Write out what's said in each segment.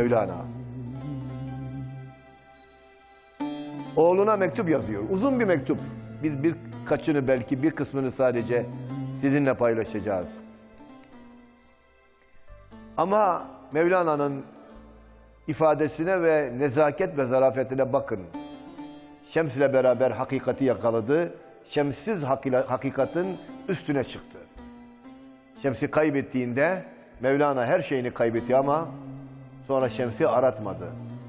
Mevlana. Oğluna mektup yazıyor. Uzun bir mektup. Biz birkaçını belki bir kısmını sadece sizinle paylaşacağız. Ama Mevlana'nın ifadesine ve nezaket ve zarafetine bakın. Şems ile beraber hakikati yakaladı. Şemsiz hakikatin üstüne çıktı. Şems'i kaybettiğinde Mevlana her şeyini kaybetti ama sonra Şems'i aratmadı.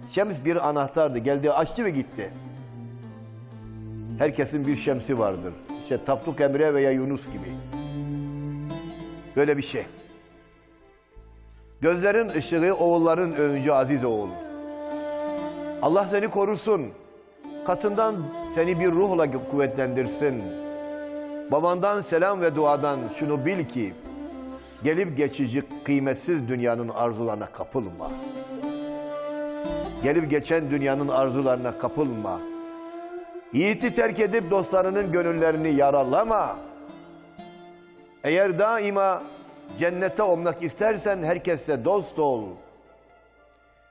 Şems bir anahtardı. Geldi açtı ve gitti. Herkesin bir şemsi vardır. İşte Tapduk Emre veya Yunus gibi. Böyle bir şey. Gözlerin ışığı oğulların övüncü aziz oğul. Allah seni korusun. Katından seni bir ruhla kuvvetlendirsin. Babandan selam ve duadan şunu bil ki gelip geçici kıymetsiz dünyanın arzularına kapılma. Gelip geçen dünyanın arzularına kapılma. Yiğiti terk edip dostlarının gönüllerini yaralama. Eğer daima cennete olmak istersen herkese dost ol.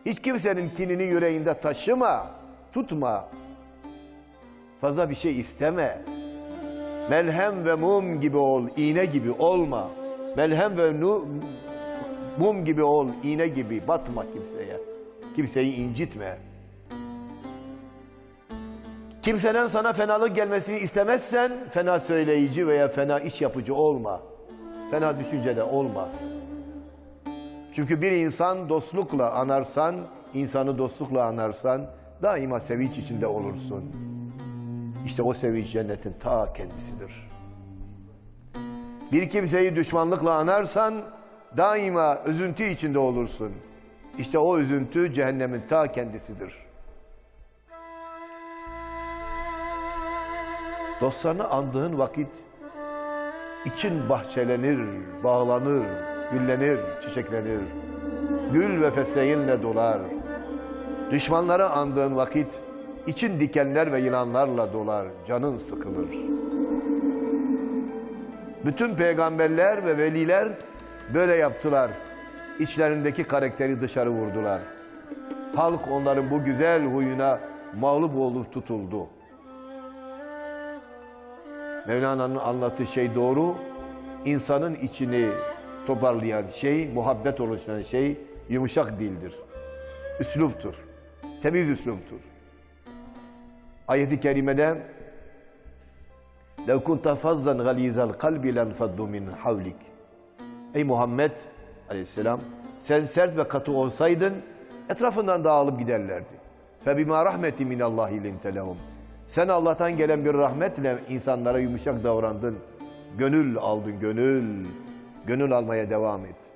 Hiç kimsenin kinini yüreğinde taşıma, tutma. Fazla bir şey isteme. Melhem ve mum gibi ol, iğne gibi olma. Melhem ve nu, mum gibi ol, iğne gibi batma kimseye. Kimseyi incitme. Kimseden sana fenalık gelmesini istemezsen fena söyleyici veya fena iş yapıcı olma. Fena düşüncede olma. Çünkü bir insan dostlukla anarsan, insanı dostlukla anarsan daima sevinç içinde olursun. İşte o sevinç cennetin ta kendisidir. Bir kimseyi düşmanlıkla anarsan daima üzüntü içinde olursun. İşte o üzüntü cehennemin ta kendisidir. Dostlarını andığın vakit için bahçelenir, bağlanır, güllenir, çiçeklenir. Gül ve fesleğinle dolar. Düşmanları andığın vakit için dikenler ve yılanlarla dolar, canın sıkılır. Bütün peygamberler ve veliler böyle yaptılar. İçlerindeki karakteri dışarı vurdular. Halk onların bu güzel huyuna mağlup olup tutuldu. Mevlana'nın anlattığı şey doğru. İnsanın içini toparlayan şey, muhabbet oluşturan şey yumuşak dildir. Üsluptur. Temiz üsluptur. Ayet-i kerimede لَوْ كُنْتَ فَظَّنْ غَلِيزَ الْقَلْبِ لَنْفَضُّ مِنْ حَوْلِكَ Ey Muhammed aleyhisselam sen sert ve katı olsaydın etrafından dağılıp giderlerdi. فَبِمَا رَحْمَةِ مِنَ اللّٰهِ لِنْتَ لَهُمْ Sen Allah'tan gelen bir rahmetle insanlara yumuşak davrandın. Gönül aldın, gönül. Gönül almaya devam et.